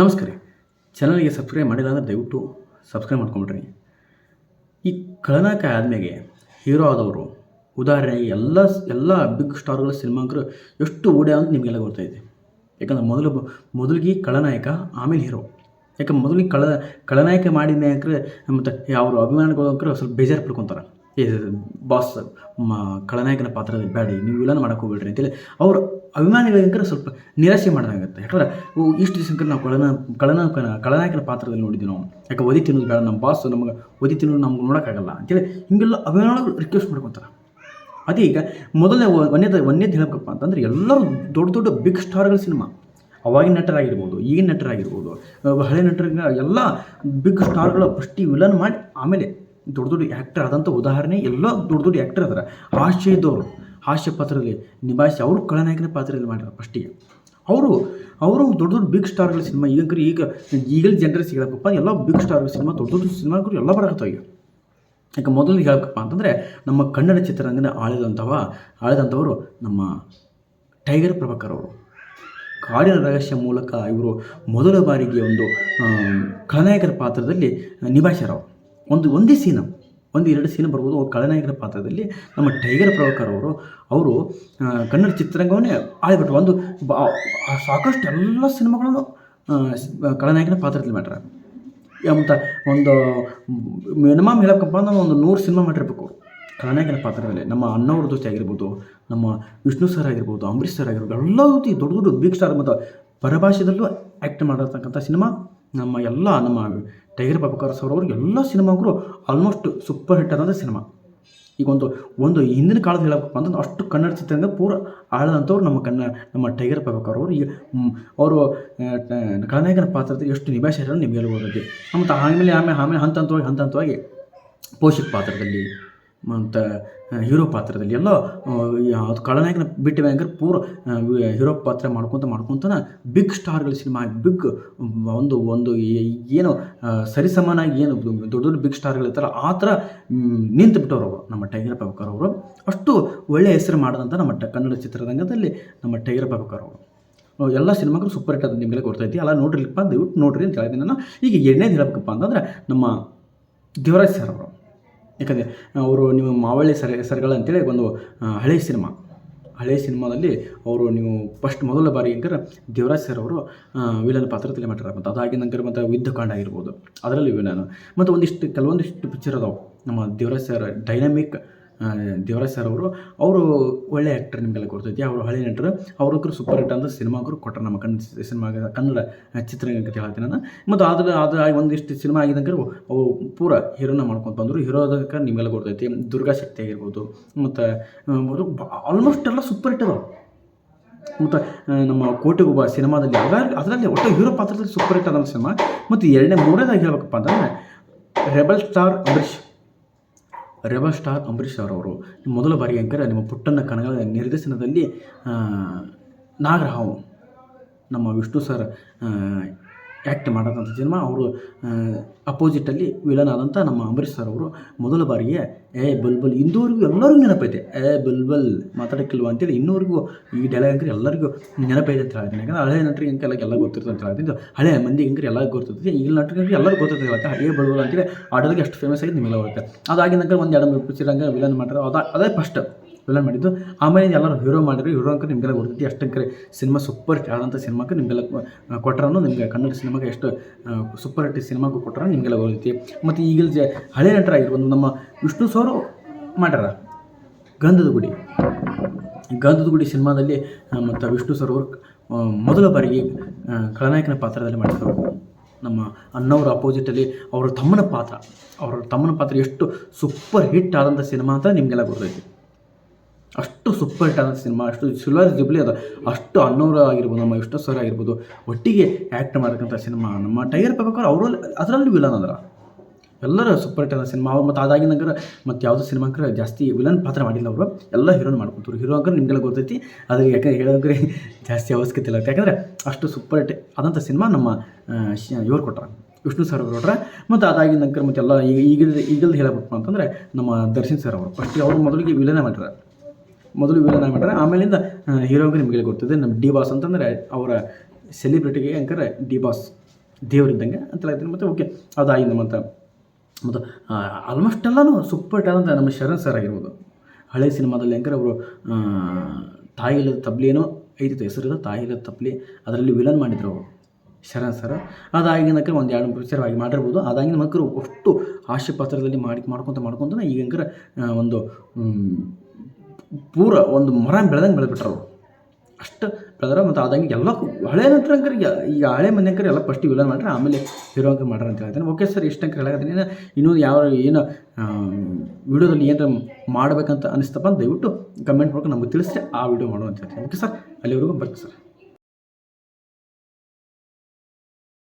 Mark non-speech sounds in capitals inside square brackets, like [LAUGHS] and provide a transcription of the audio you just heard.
ನಮಸ್ಕಾರ ಚಾನಲ್ಗೆ ಸಬ್ಸ್ಕ್ರೈಬ್ ಮಾಡಿಲ್ಲ ಅಂದರೆ ದಯವಿಟ್ಟು ಸಬ್ಸ್ಕ್ರೈಬ್ ಮಾಡ್ಕೊಂಬಿಡ್ರಿ. ಈ ಖಳನಾಯಕ ಆದಮೇಲೆ ಹೀರೋ ಆದವರು, ಉದಾಹರಣೆಗೆ ಎಲ್ಲ ಎಲ್ಲ ಬಿಗ್ ಸ್ಟಾರ್ಗಳ ಸಿನಿಮಾಂಕರು ಎಷ್ಟು ಓಡ್ಯ ಅಂತ ನಿಮಗೆಲ್ಲ ಗೊತ್ತಾಯಿದೆ ಯಾಕಂದ್ರೆ ಮೊದಲು ಮೊದಲಿಗೆ ಖಳನಾಯಕ ಆಮೇಲೆ ಹೀರೋ. ಯಾಕಂದ್ರೆ ಮೊದಲಿಗೆ ಕಳ ಖಳನಾಯಕ ಮಾಡಿದ ನಾಯಕರು ಮತ್ತು ಅವರು ಅಭಿಮಾನಿಗಳು ಸ್ವಲ್ಪ ಬೇಜಾರು ಪಡ್ಕೊತಾರೆ. ಏ ಬಾಸ್ ಮ ಖಳನಾಯಕನ ಪಾತ್ರದಲ್ಲಿ ಬೇಡಿ ನೀವು ವಿಲನ್ ಮಾಡಕ್ಕೆ ಹೋಗ್ಬೇಡ್ರಿ ಅಂತೇಳಿ ಅವ್ರ ಅಭಿಮಾನಿಗಳಿಗಂಕರ ಸ್ವಲ್ಪ ನಿರಾಸೆ ಮಾಡಿದಂಗಾಗುತ್ತೆ. ಯಾಕಂದ್ರೆ ಇಷ್ಟು ದಿವಸಕ್ಕೆ ನಾವು ಕಳನ ಕಳನಾಯಕನ ಖಳನಾಯಕನ ಪಾತ್ರದಲ್ಲಿ ನೋಡಿದ್ವಿ ನಾವು. ಯಾಕೆ ಒದಿ ತಿನ್ನೋದು ಬೇಡ, ನಮ್ಮ ಬಾಸ್ ನಮಗೆ ಒದಿ ತಿನ್ನೋದು ನಮ್ಗೆ ನೋಡೋಕ್ಕಾಗಲ್ಲ ಅಂತೇಳಿ ಹಿಂಗೆಲ್ಲ ಅಭಿಮಾನಿಗಳು ರಿಕ್ವೆಸ್ಟ್ ಮಾಡ್ಕೊತಾರೆ. ಅದೇ ಈಗ ಮೊದಲನೇ ಒಂದೇದ, ಒಂದೇದು ಹೇಳಬೇಕಪ್ಪ ಅಂತಂದ್ರೆ ಎಲ್ಲರೂ ದೊಡ್ಡ ದೊಡ್ಡ ಬಿಗ್ ಸ್ಟಾರ್ಗಳ ಸಿನಿಮಾ. ಅವಾಗಿನ ನಟರಾಗಿರ್ಬೋದು, ಈಗಿನ ನಟರಾಗಿರ್ಬೋದು ಹಳೆ ನಟರಿಗೆ ಎಲ್ಲ ಬಿಗ್ ಸ್ಟಾರ್ಗಳ ಫಸ್ಟಿಗೆ ವಿಲನ್ ಮಾಡಿ ಆಮೇಲೆ ದೊಡ್ಡ ದೊಡ್ಡ ಆ್ಯಕ್ಟರ್ ಆದಂಥ ಉದಾಹರಣೆ ಎಲ್ಲ ದೊಡ್ಡ ದೊಡ್ಡ ಆ್ಯಕ್ಟರ್ ಅದರ. ಹಾಸ್ಯ ಇದ್ದವರು ಹಾಸ್ಯ ಪಾತ್ರದಲ್ಲಿ ನಿಭಾಯಿಸಿ ಅವರು ಖಳನಾಯಕನ ಪಾತ್ರದಲ್ಲಿ ಮಾಡ್ಯಾರ ಫಸ್ಟಿಗೆ ಅವರು ಅವರು ದೊಡ್ಡ ದೊಡ್ಡ ಬಿಗ್ ಸ್ಟಾರ್ಗಳ ಸಿನಿಮಾ ಈಗ ಈಗ ಈಗಲೇ ಜನರಲ್ಲಿ ಸಿಗಲಪ್ಪ ಎಲ್ಲ ಬಿಗ್ ಸ್ಟಾರ್ಗಳ ಸಿನಿಮಾ ದೊಡ್ಡ ದೊಡ್ಡ ಸಿನಿಮಾಗಳು ಎಲ್ಲ ಬರಕತ್ತಾವ ಈಗ. ಯಾಕೆ ಮೊದಲಿಗೆ ಹೇಳಬೇಕಪ್ಪ ಅಂತಂದರೆ ನಮ್ಮ ಕನ್ನಡ ಚಿತ್ರರಂಗನ ಆಳಿದಂಥವ ಆಳಿದಂಥವರು ನಮ್ಮ ಟೈಗರ್ ಪ್ರಭಾಕರ್ ಅವರು. ಕಾಡಿನ ರಹಸ್ಯ ಮೂಲಕ ಇವರು ಮೊದಲ ಬಾರಿಗೆ ಒಂದು ಖಳನಾಯಕರ ಪಾತ್ರದಲ್ಲಿ ನಿಭಾಯಿಸ್ಯಾರ ಅವ್ರು. ಒಂದು, ಒಂದೇ ಸೀನು ಒಂದು, ಎರಡು ಸೀನ್ ಬರ್ಬೋದು. ಖಳನಾಯಕನ ಪಾತ್ರದಲ್ಲಿ ನಮ್ಮ ಟೈಗರ್ ಪ್ರಭಾಕರ್ ಅವರು ಅವರು ಕನ್ನಡ ಚಿತ್ರರಂಗವನ್ನೇ ಆಳಿಬಿಟ್ರು. ಒಂದು ಸಾಕಷ್ಟು ಎಲ್ಲ ಸಿನಿಮಾಗಳನ್ನು ಖಳನಾಯಕನ ಪಾತ್ರದಲ್ಲಿ ಮಾಡ್ಯಾರ. ಅಂತ ಒಂದು, ಮಿನಿಮಮ್ ಹೇಳಬೇಕಪ್ಪ ಅಂದ್ರೆ ಒಂದು ನೂರು ಸಿನಿಮಾ ಮಾಡಿರ್ಬೇಕು ಅವರು. ಖಳನಾಯಕನ ಪಾತ್ರದಲ್ಲಿ. ನಮ್ಮ ಅಣ್ಣವ್ರ ದೋಸ್ತಿ ಆಗಿರ್ಬೋದು, ನಮ್ಮ ವಿಷ್ಣು ಸರ್ ಆಗಿರ್ಬೋದು, ಅಂಬರೀಷ್ ಸರ್ ಆಗಿರ್ಬೋದು, ಎಲ್ಲ ರೀತಿ ದೊಡ್ಡ ದೊಡ್ಡ ಬಿಗ್ ಸ್ಟಾರ್ ಮತ್ತು ಪರಭಾಷೆದಲ್ಲೂ ಆ್ಯಕ್ಟ್ ಮಾಡಿರ್ತಕ್ಕಂಥ ಸಿನಿಮಾ ನಮ್ಮ ಎಲ್ಲ ನಮ್ಮ ಟೈಗರ್ ಪ್ರಭಾಕರ್ ಸರ್ ಅವರು ಎಲ್ಲ ಸಿನಿಮಾಗಳು ಆಲ್ಮೋಸ್ಟ್ ಸೂಪರ್ ಹಿಟ್ ಆದಂಥ ಸಿನಿಮಾ. ಈಗ ಒಂದು ಒಂದು ಹಿಂದಿನ ಕಾಲದ ಹೇಳಬೇಕಪ್ಪ ಅಂತಂದ್ರೆ ಅಷ್ಟು ಕನ್ನಡ ಚಿತ್ರದಿಂದ ಪೂರ ಆಳದಂಥವ್ರು ನಮ್ಮ ಕನ್ನಡ ನಮ್ಮ ಟೈಗರ್ ಪ್ರಭಾಕರ್ ಅವರು. ಈಗ ಅವರು ಕಳನಾಯಕನ ಪಾತ್ರದಲ್ಲಿ ಎಷ್ಟು ನಿಭಾಯಿಸ್ಯಾರ ನಿಮಗೆ ಗೊತ್ತೈತಿ ಮತ್ತು ಆಮೇಲೆ ಆಮೇಲೆ ಆಮೇಲೆ ಹಂತ ಹಂತವಾಗಿ ಹಂತ ಹಂತವಾಗಿ ಪೋಷಕ ಪಾತ್ರದಲ್ಲಿ ಮತ್ತು ಹೀರೋ ಪಾತ್ರದಲ್ಲಿ ಎಲ್ಲ ಅದು ಖಳನಾಯಕನ ಬಿಟ್ಟು ಬ್ಯಾಂಕರ್ ಪೂರ ಹೀರೋ ಪಾತ್ರ ಮಾಡ್ಕೊತ ಮಾಡ್ಕೊತಾನೆ ಬಿಗ್ ಸ್ಟಾರ್ಗಳ ಸಿನಿಮಾ ಬಿಗ್ ಒಂದು ಒಂದು ಏನು ಸರಿಸಮಾನಾಗಿ ಏನು ದೊಡ್ಡ ದೊಡ್ಡ ಬಿಗ್ ಸ್ಟಾರ್ಗಳಿರ್ತಾರೆ ಆ ಥರ ನಿಂತು ಬಿಟ್ಟವ್ರು ಅವರು, ನಮ್ಮ ಟೈಗರ್ ಪ್ರಭಾಕರ್ ಅವರು. ಅಷ್ಟು ಒಳ್ಳೆಯ ಹೆಸರು ಮಾಡಿದಂಥ ನಮ್ಮ ಕನ್ನಡ ಚಿತ್ರರಂಗದಲ್ಲಿ ನಮ್ಮ ಟೈಗರ್ ಪ್ರಭಾಕರ್ ಅವರು. ಎಲ್ಲ ಸಿನಿಮಾಗಳು ಸೂಪರ್ ಹಿಟ್ ಅದು ನಿಮಗೆ ಗೊತ್ತೈತಿ ಅಲ್ಲ ನೋಡ್ರಿಲ್ಪ ದಯವಿಟ್ಟು ನೋಡ್ರಿ ಅಂತ ಹೇಳಿದ್ದೀನಿ ನಾನು. ಈಗ ಎರಡನೇದು ಹೇಳಬೇಕಪ್ಪ ಅಂತಂದ್ರೆ ನಮ್ಮ ದೇವರಾಜ್ ಸರ್ ಅವರು. ಯಾಕಂದರೆ, ಅವರು ನೀವು ಮಾವಳ್ಳಿ ಸರ್, ಸರ್ಗಳ ಅಂತೇಳಿ ಒಂದು ಹಳೆಯ ಹಳೆ ಸಿನಿಮಾ. ಹಳೆಯ ಸಿನಿಮಾದಲ್ಲಿ ಅವರು ನೀವು ಫಸ್ಟ್ ಮೊದಲ ಬಾರಿ ಹೆಂಗಾರ ದೇವರಾಜ್ ಸರ್ ಅವರು ವಿಲನ್ ಪಾತ್ರದಲ್ಲಿ ಮಾಡ್ತಾರೆ ಮತ್ತು ಅದಾಗಿ ನಂತರ ಮತ್ತು ಯುದ್ಧಕಾಂಡ ಆಗಿರ್ಬೋದು. ಅದರಲ್ಲಿ ವಿಲನ್. ಮತ್ತು ಒಂದಿಷ್ಟು, ಕೆಲವೊಂದಿಷ್ಟು ಪಿಕ್ಚರ್ ಅದಾವೆ. ನಮ್ಮ Devaraj sir dynamic Devaraj sir ಅವರು ಅವರು ಒಳ್ಳೆ ಆ್ಯಕ್ಟರ್ ನಿಮಗೆಲ್ಲ ಗೊತ್ತೈತಿ. ಅವರು ಹಳೆ ನಟರು. ಅವ್ರಿಗೂ ಸೂಪರ್ ಹಿಟ್ ಅಂತ ಸಿನಿಮಾಗಳು ಕೊಟ್ಟರು ನಮ್ಮ ಕನ್ನಡ ಸಿನಿಮಾ ಕನ್ನಡ ಚಿತ್ರರಂಗಕ್ಕೆ ಹೇಳ್ತೀನಿ ನಾನು. ಮತ್ತು ಅದ್ರ ಅದು ಒಂದಿಷ್ಟು ಸಿನಿಮಾ ಆಗಿದಂಗೆ ಅವು ಪೂರ ಹೀರೋನ ಮಾಡ್ಕೊಂಡು ಬಂದರು. ಹೀರೋದಕ್ಕೆ ನಿಮಗೆಲ್ಲ ಗೊತ್ತೈತಿ. ದುರ್ಗಾ ಶಕ್ತಿ ಆಗಿರ್ಬೋದು, ಮತ್ತು ಆಲ್ಮೋಸ್ಟ್ ಎಲ್ಲ ಸೂಪರ್ ಹಿಟ್ ಅದಾವೆ. ಮತ್ತು ನಮ್ಮ ಕೋಟೆಗೊಬ್ಬ ಸಿನಿಮಾದಲ್ಲಿ ಅದರಲ್ಲಿ ಅದರಲ್ಲಿ ಒಟ್ಟು ಹೀರೋ ಪಾತ್ರದಲ್ಲಿ ಸೂಪರ್ ಹಿಟ್ ಅದ ಸಿನಿಮಾ ಮತ್ತು ಎರಡನೇ, ಮೂರನೇದಾಗಿ ಹೇಳ್ಬೇಕಪ್ಪ ಅಂತಂದರೆ rebel star Ambareesh rebel star Ambareesh ಅವರವರು. ಮೊದಲ ಬಾರಿ ಅಂಕರೆ, ನಿಮ್ಮ ಪುಟ್ಟಣ್ಣ ಕಣಗಳ ನಿರ್ದೇಶನದಲ್ಲಿ ನಾಗರಹಾವು, ನಮ್ಮ ವಿಷ್ಣು ಸರ್ ಆ್ಯಕ್ಟ್ ಮಾಡೋದಂಥ ಸಿನಿಮಾ ಅವರು ಅಪೋಸಿಟಲ್ಲಿ ವಿಲನ್ ಆದಂಥ ನಮ್ಮ ಅಂಬರೀಷ್ ಸರ್ ಅವರು ಮೊದಲ ಬಾರಿಗೆ, ಏ ಬಲ್ಬಲ್ ಇಂದುವರೆಗೂ ಎಲ್ಲರಿಗೂ ನೆನಪೈತೆ ಏ ಬಲ್ಬಲ್ ಮಾತಾಡೋಕ್ಕಿಲ್ವ? ಅಂತೇಳಿ ಇನ್ನೂವರೆಗೂ ಈ ಡೈಲಾಗ್ ಅಂಕರಿ ಎಲ್ಲರಿಗೂ ನೆನಪೈತೆ ಅಂತ ಹೇಳ್ತೀನಿ. ಯಾಕಂದ್ರೆ ಹಳೆ ನಟರಿಗೆ ಅಂಕಲ್ಲ ಎಲ್ಲ ಗೊತ್ತಿರ್ತದೆ ಅಂತ ಹೇಳ್ತೀನಿ. ಹಳೆ ಮಂದಿಗೆ ಅಂಕರಿ ಎಲ್ಲ ಗೊತ್ತಿರ್ತದೆ. ಈಗ ನಟರಿಗೆ ಎಲ್ಲರೂ ಗೊತ್ತಿರ್ತದೆ ಏ ಬಲ್ಬಲ್ ಅಂತೇಳಿ ಆಡೋದಕ್ಕೆ ಅಷ್ಟು ಫೇಮಸ್ ಆಗಿದೆ ನಿಮಗೆಲ್ಲ ಹೋಗುತ್ತೆ. ಅದಾಗಿ ನಂತರ ಒಂದು ಎರಡು ಪಿಕ್ಚರ್ ಹಂಗೆ ವಿಲನ್ ಮಾಡ್ತಾರೆ. ಅದ, ಅದೇ ಫಸ್ಟ್ ವಿಲನ್ ಮಾಡಿದ್ದು. ಆಮೇಲೆ ಎಲ್ಲರೂ ಹೀರೋ ಮಾಡಿದ್ರು ಹೀರೋ ಅಂಕ ನಿಮಗೆಲ್ಲ ಗೊತ್ತೈತಿ ಅಷ್ಟಂಕರೆ ಸಿನಿಮಾ ಸೂಪರ್ ಹಿಟ್ ಆದಂಥ ಸಿನಿಮಾಕ್ಕೆ ನಿಮಗೆಲ್ಲ ಕೊಟ್ಟರನ್ನು ನಿಮಗೆ ಕನ್ನಡ ಸಿನಿಮಾಗೆ ಎಷ್ಟು ಸೂಪರ್ ಹಿಟ್ ಸಿನಿಮಾಗೂ ಕೊಟ್ಟರೆ ನಿಮಗೆಲ್ಲ ಗೊತ್ತೈತಿ ಮತ್ತು ಈಗಿನ ಜ, ಹಳೆ ನಟರಾಗಿರ್ಬೋದು ನಮ್ಮ ವಿಷ್ಣು ಸವರು ಮಾಡ್ಯಾರ, ಗಂಧದ ಗುಡಿ. ಗಂಧದ ಗುಡಿ ಸಿನಿಮಾದಲ್ಲಿ ಮತ್ತು ವಿಷ್ಣು ಸರ್ ಅವರು ಮೊದಲ ಬಾರಿಗೆ ಖಳನಾಯಕನ ಪಾತ್ರದಲ್ಲಿ ಮಾಡಿದ್ರು. ನಮ್ಮ ಅಣ್ಣವ್ರ ಅಪೋಸಿಟಲ್ಲಿ ಅವರ ತಮ್ಮನ ಪಾತ್ರ, ಅವರ ತಮ್ಮನ ಪಾತ್ರ ಎಷ್ಟು ಸೂಪರ್ ಹಿಟ್ ಆದಂಥ ಸಿನಿಮಾ ಅಂತ ನಿಮಗೆಲ್ಲ ಗೊತ್ತೈತಿ. ಅಷ್ಟು ಸೂಪರ್ ಹಿಟ್ ಸಿನಿಮಾ, ಅಷ್ಟು ಸಿಲ್ವರ್ ಜಿಬ್ಲಿ ಅದ ಅಷ್ಟು ಅನ್ನೋರು ಆಗಿರ್ಬೋದು, ನಮ್ಮ ವಿಷ್ಣು ಸರ್ ಆಗಿರ್ಬೋದು, ಒಟ್ಟಿಗೆ ಆ್ಯಕ್ಟ್ ಮಾಡಕ್ಕಂಥ ಸಿನಿಮಾ, ನಮ್ಮ ಟೈಗರ್ ಪ್ರಭಾಕರ್ ಅವರಲ್ಲಿ, ಅದರಲ್ಲಿ ವಿಲನ್ ಅದ್ರ. ಎಲ್ಲರೂ ಸೂಪರ್ ಹಿಟ್ ಆದ ಸಿನಿಮಾ, ಅವ್ರು ಮತ್ತು ಅದಾಗಿನ ಅಂಗರ ಮತ್ತು ಯಾವುದೋ ಸಿನಿಮಾಕ್ರೆ ಜಾಸ್ತಿ ವಿಲನ್ ಪಾತ್ರ ಮಾಡಿಲ್ಲ ಅವರು. ಎಲ್ಲ ಹೀರೋನ್ ಮಾಡ್ಕೊತಾರೆ ಹೀರೋ ಅಂದ್ರೆ ನಿಮಗೆಲ್ಲ ಗೊತ್ತೈತಿ ಅದು ಯಾಕಂದ್ರೆ ಹೇಳೋದ್ರೆ [LAUGHS] ಜಾಸ್ತಿ ಅವಶ್ಯಕತೆ ಇಲ್ಲ. ಯಾಕಂದರೆ ಅಷ್ಟು ಸೂಪರ್ ಹಿಟ್ ಆದಂಥ ಸಿನಿಮಾ ನಮ್ಮ ಇವ್ರು ಕೊಟ್ರ, ವಿಷ್ಣು ಸರ್ ಅವರು ಕೊಟ್ರ, ಮತ್ತು ಅದಾಗಿನ ನಂತರ ಮತ್ತೆಲ್ಲ ಈಗ ಈಗಿಲ್ದ ಈಗಲ್ದು ಹೇಳಬೇಕು ಅಂತಂದರೆ ನಮ್ಮ ದರ್ಶನ್ ಸರ್ ಅವರು. ಫಸ್ಟ್ ಅವರು ಮೊದಲಿಗೆ ವಿಲನೇ ಮಾಡ್ಯಾರ ಮೊದಲು ವಿಲನ್ ಆಗ್ಬಿಟ್ರೆ ಆಮೇಲಿಂದ ಹೀರೋಗೆ ನಿಮಗೆ ಗೊತ್ತಿದೆ ನಮ್ಮ ಡಿ ಬಾಸ್ ಅಂತಂದರೆ ಅವರ ಸೆಲಿಬ್ರಿಟಿಗೆ ಅಂಕರೆ ಡಿ ಬಾಸ್ ದೇವರಿದ್ದಂಗೆ ಅಂತ ಹೇಳ್ತೀನಿ. ಮತ್ತು ಓಕೆ ಅದಾಗಿಂದ ಮತ್ತು ಮತ್ತು ಆಲ್ಮೋಸ್ಟ್ ಎಲ್ಲನೂ ಸೂಪರ್ ಟ್ಯಾಲೆಂಟ್ ನಮ್ಮ ಶರಣ್ ಸರ್ ಆಗಿರ್ಬೋದು. ಹಳೆ ಸಿನಿಮಾದಲ್ಲಿ ಹೆಂಗಾರೆ ಅವರು ತಾಯಿ ಇಲ್ಲದ ತಬ್ಲಿ ಏನೋ ಐತಿತ್ತು ಹೆಸರಿಲ್ಲ ತಾಯಿ ಇಲ್ಲದ ತಬ್ಲಿ ಅದರಲ್ಲಿ ವಿಲನ್ ಮಾಡಿದ್ರು ಅವರು ಶರಣ್ ಸರ್ ಅದಾಗಿನಕ್ಕೆ ಒಂದು ಎರಡು ಪಿಕ್ಚರ್ ಆಗಿ ಮಾಡಿರ್ಬೋದು. ಅದಾಗಿನ ಮಕ್ಕಳು ಅಷ್ಟು ಹಾಸ್ಯ ಪಾತ್ರದಲ್ಲಿ ಮಾಡಿ, ಮಾಡ್ಕೊತ ಮಾಡ್ಕೊತ ಈಗ ಒಂದು ಪೂರ ಒಂದು ಮರ ಬೆಳೆದಂಗೆ ಬೆಳೆದ್ಬಿಟ್ರು ಅವರು. ಅಷ್ಟು ಬೆಳೆದ್ರ ಮತ್ತು ಆದಂಗೆ ಎಲ್ಲ ಹಳೆ ನಂತರ ಅಂಕರ್ ಈಗ ಹಳೆ ಮಂದಿ ಅಂಕರ್ ಎಲ್ಲ ಫಸ್ಟ್ ವಿಲನ್ ಮಾಡ್ರೆ, ಆಮೇಲೆ ಹೀರೋ ಅಂಕರ್ ಮಾಡ್ರಂತ ಹೇಳ್ತೀನಿ. ಓಕೆ ಸರ್ ಇಷ್ಟು ಅಂಕರ್ ಹೇಳಕತ್ತೀನಿ ಇನ್ನೊಂದು ಯಾವ ಏನು ವಿಡಿಯೋದಲ್ಲಿ ಏನಾರ ಮಾಡಬೇಕಂತ ಅನಿಸ್ತಪ್ಪ ಅಂತ ದಯವಿಟ್ಟು ಕಮೆಂಟ್ ಮಾಡ್ಕೊಂಡು ನಮಗೆ ತಿಳಿಸಿ ಆ ವಿಡಿಯೋ ಮಾಡುವಂತ ಹೇಳ್ತೀನಿ. ಓಕೆ ಸರ್ ಅಲ್ಲಿವರೆಗೂ ಬರ್ತೀವಿ ಸರ್